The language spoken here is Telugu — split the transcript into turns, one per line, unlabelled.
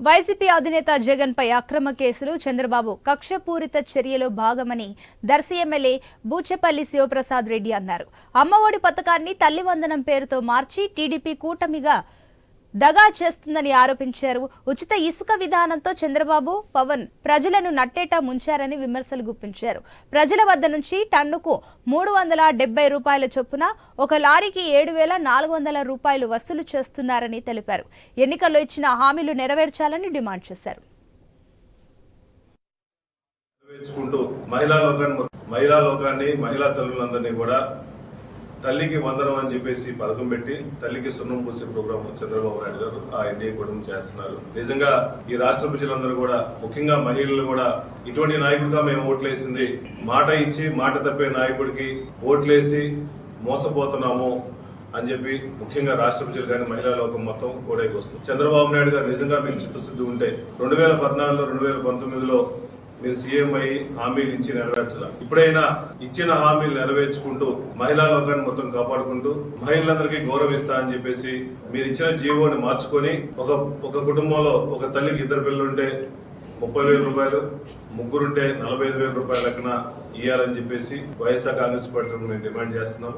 వైసీపీ అధినేత జగన్ పై అక్రమ కేసులు చంద్రబాబు కక్షపూరిత చర్యలో భాగమని దర్శి ఎమ్మెల్యే బూచెపల్లి శివప్రసాద్ రెడ్డి అన్నారు. అమ్మఒడి పథకాన్ని తల్లివందనం పేరుతో మార్చి టీడీపీ కూటమిగా దగా చేస్తుందని ఆరోపించారు. ఉచిత ఇసుక విధానంతో చంద్రబాబు పవన్ ప్రజలను నట్టేటా ముంచారని విమర్శలు గుప్పించారు. ప్రజల వద్ద నుంచి టన్నుకు మూడు వందల డెబ్బై రూపాయల చొప్పున ఒక లారీకి ఏడు వేల నాలుగు వందల రూపాయలు వసూలు చేస్తున్నారని తెలిపారు. ఎన్నికల్లో ఇచ్చిన హామీలు నెరవేర్చాలని డిమాండ్ చేశారు.
మహిళా లోకాన్ని మహిళా లోకాన్ని మహిళా తల్లులందరినీ కూడా తల్లికి వందనం అని చెప్పేసి పథకం పెట్టి తల్లికి సున్నం పూసే ప్రోగ్రామ్ చంద్రబాబు నాయుడు గారు ఆ ఎన్డీఏ కూడా చేస్తున్నారు. నిజంగా ఈ రాష్ట్ర ప్రజలందరూ కూడా ముఖ్యంగా మహిళలు కూడా ఇటువంటి నాయకుడిగా మేము ఓట్లేసింది. మాట ఇచ్చి మాట తప్పే నాయకుడికి ఓట్లేసి మోసపోతున్నాము అని చెప్పి ముఖ్యంగా రాష్ట్ర ప్రజలు కానీ మహిళా లోకం మొత్తం కూడా వస్తుంది. చంద్రబాబు నాయుడు గారు నిజంగా మీకు చిత్తశుద్ధి ఉంటే రెండు వేల పద్నాలుగులో రెండు వేల పంతొమ్మిదిలో మీరు సీఎం అయ్యి హామీలు ఇచ్చి నెరవేర్చాల. ఇప్పుడైనా ఇచ్చిన హామీలు నెరవేర్చుకుంటూ మహిళా లోకాన్ని మొత్తం కాపాడుకుంటూ మహిళలందరికీ గౌరవిస్తా అని చెప్పేసి మీరు ఇచ్చిన జీవోని మార్చుకొని ఒక ఒక కుటుంబంలో ఒక తల్లికి ఇద్దరు పిల్లలుంటే ముప్పై వేల రూపాయలు ముగ్గురుంటే నలభై ఐదు వేల రూపాయల లెక్కన ఇవ్వాలని చెప్పేసి వైఎస్ఆర్ కాంగ్రెస్ పార్టీ మేము డిమాండ్ చేస్తున్నాం.